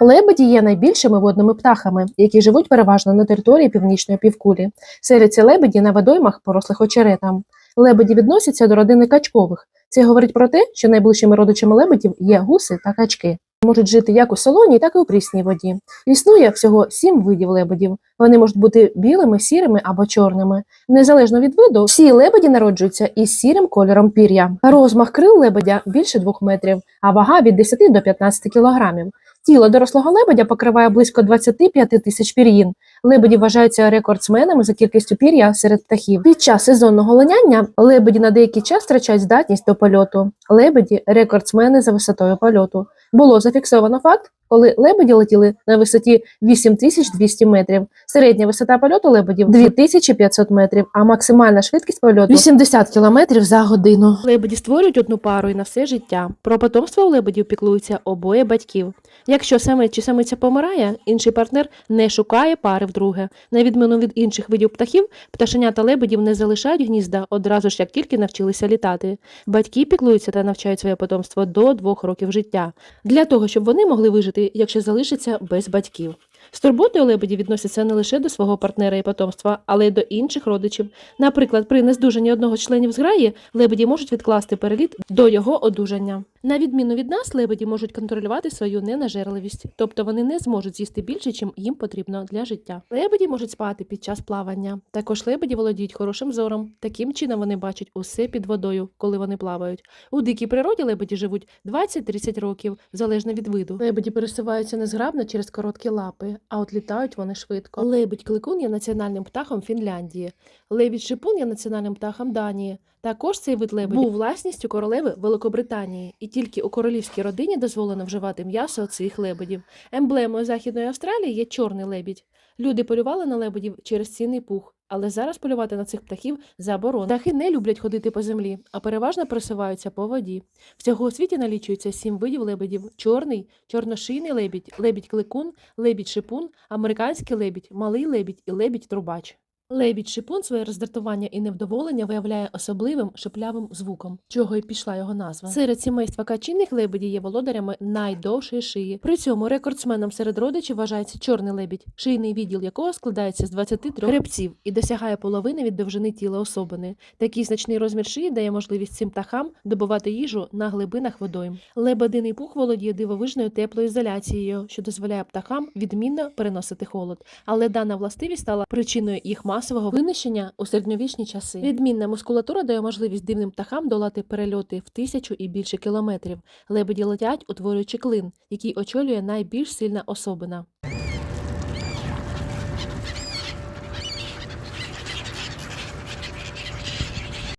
Лебеді є найбільшими водними птахами, які живуть переважно на території північної півкулі. Селяться лебеді на водоймах, порослих очеретом. Лебеді відносяться до родини качкових. Це говорить про те, що найближчими родичами лебедів є гуси та качки. Можуть жити як у солоній, так і у прісній воді. Існує всього сім видів лебедів. Вони можуть бути білими, сірими або чорними. Незалежно від виду, всі лебеді народжуються із сірим кольором пір'я. Розмах крил лебедя більше 2 метрів, а вага від 10 до 15 кілограмів. Тіло дорослого лебедя покриває близько 25 тисяч пір'їн. Лебеді вважаються рекордсменами за кількістю пір'я серед птахів. Під час сезонного линяння лебеді на деякий час втрачають здатність до польоту. Лебеді рекордсмени за висотою польоту. Було зафіксовано факт, коли лебеді летіли на висоті 8200 метрів. Середня висота польоту лебедів 2500 метрів, а максимальна швидкість польоту 80 кілометрів за годину. Лебеді створюють одну пару і на все життя. Про потомство у лебедів піклуються обоє батьків. Якщо самець чи самиця помирає, інший партнер не шукає пари вдруге. На відміну від інших видів птахів, пташенята лебедів не залишають гнізда одразу ж, як тільки навчилися літати. Батьки піклуються та навчають своє потомство до двох років життя, для того, щоб вони могли вижити, якщо залишаться без батьків. З турботою лебеді відносяться не лише до свого партнера і потомства, але й до інших родичів. Наприклад, при нездужанні одного членів зграї лебеді можуть відкласти переліт до його одужання. На відміну від нас, лебеді можуть контролювати свою ненажерливість, тобто вони не зможуть з'їсти більше, чим їм потрібно для життя. Лебеді можуть спати під час плавання. Також лебеді володіють хорошим зором. Таким чином вони бачать усе під водою, коли вони плавають. У дикій природі лебеді живуть 20-30 років, залежно від виду. Лебеді пересуваються незграбно через короткі лапи, а от літають вони швидко. Лебідь кликун є національним птахом Фінляндії. Лебідь шипун є національним птахом Данії. Також цей вид лебедів був власністю королеви Великобританії, і тільки у королівській родині дозволено вживати м'ясо цих лебедів. Емблемою Західної Австралії є чорний лебідь. Люди полювали на лебедів через цінний пух, але зараз полювати на цих птахів заборонено. Птахи не люблять ходити по землі, а переважно просуваються по воді. Всього у світі налічується сім видів лебедів: чорний, чорношийний лебідь, лебідь-кликун, лебідь-шипун, американський лебідь, малий лебідь і лебідь-трубач. Лебідь шипун своє роздратування і невдоволення виявляє особливим шиплявим звуком, чого й пішла його назва. Серед сімейства качинних лебедів є володарями найдовшої шиї. При цьому рекордсменом серед родичів вважається чорний лебідь, шийний відділ якого складається з 23 хребців і досягає половини від довжини тіла особини. Такий значний розмір шиї дає можливість цим птахам добувати їжу на глибинах водойм. Лебединий пух володіє дивовижною теплою ізоляцією, що дозволяє птахам відмінно переносити холод. Але дана властивість стала причиною їх масового винищення у середньовічні часи. Відмінна мускулатура дає можливість дивним птахам долати перельоти в тисячу і більше кілометрів. Лебеді летять, утворюючи клин, який очолює найбільш сильна особина.